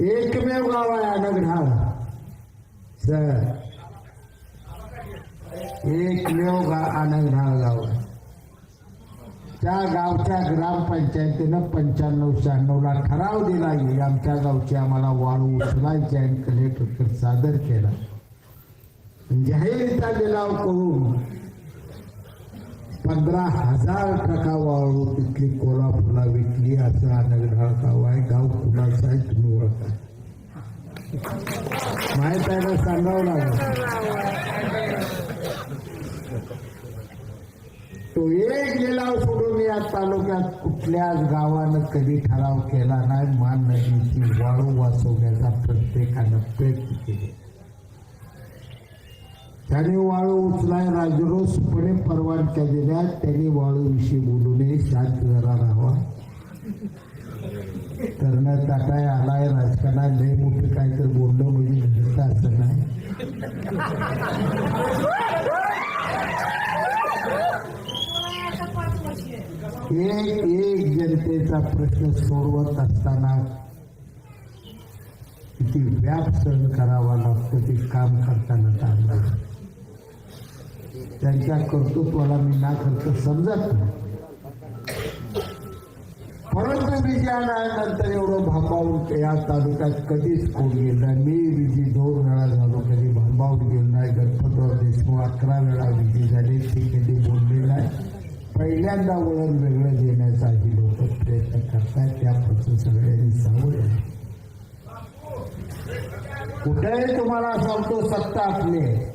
एकमेव गाव आहे अनगढाळ सर। एकमेव गा अनगढाळ गाव आहे त्या गावच्या ग्रामपंचायतीनं पंच्याण्णव शहाण्णवला ठराव दिला येईल आमच्या गावची आम्हाला वाळू उचलायची आणि कलेक्टर सादर केला. म्हणजे जाहीरचा लिलाव करून. पंधरा हजार टका वाळू तिथली कोल्हापूरला विकली असं अनगढाळ गाव आहे गाव कुणाचं आहे माहीत आहे का? सांगावं लागेल. तो एक लिलाव सोडून या तालुक्यात कुठल्याच गावानं कधी ठराव केला नाही. मान नदीची वाळू वाचवण्याचा प्रत्येकानं प्रयत्न केले. त्याने वाळू उचलाय राजरोसपणे परवानग्या दिल्या. त्यांनी वाळूविषयी बोलू नये शांत जरा राहावा करण्यात टाटाय काहीतरी बोललं म्हणजे घडतं असं नाही एक एक जनतेचा प्रश्न सोडवत असताना किती व्याप सहन करावा लागतो ते काम करताना चांगलं त्यांच्या कर्तृत्वाला मी ना करतो समजत नाही परंतु विजयानंतर एवढं भांबावून या तालुक्यात कधीच कोण गेलं नाही. मी विजय दोन वेळा झालो कधी भांबावून गेलो नाही. गणपतराव देशमुख अकरा वेळा विधी झाले. ते कधी बोलले नाही. पहिल्यांदा वळण वेगळं देण्यासाठी लोक प्रयत्न करतात त्यापासून सगळ्यांनी सावध आहे. कुठेही तुम्हाला सांगतो सत्ता आपली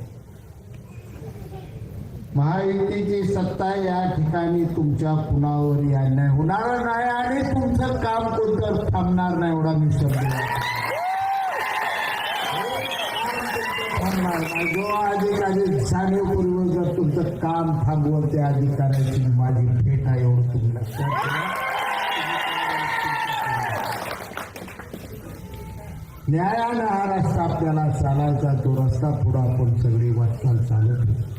महायुतीची सत्ता या ठिकाणी तुमच्या कुणावर या नाही होणार नाही आणि तुमचं काम कोणतं थांबणार नाही एवढा मी शब्द थांबणार जो अधिकारी जाणीवपूर्वक जर तुमचं काम थांबवल त्या अधिकाऱ्याची माझी भेट आहे एवढं तुम्ही लक्षात न्यायानं हा रस्ता आपल्याला चालायचा तो रस्ता पुढं आपण सगळी वाटचाल चालत होती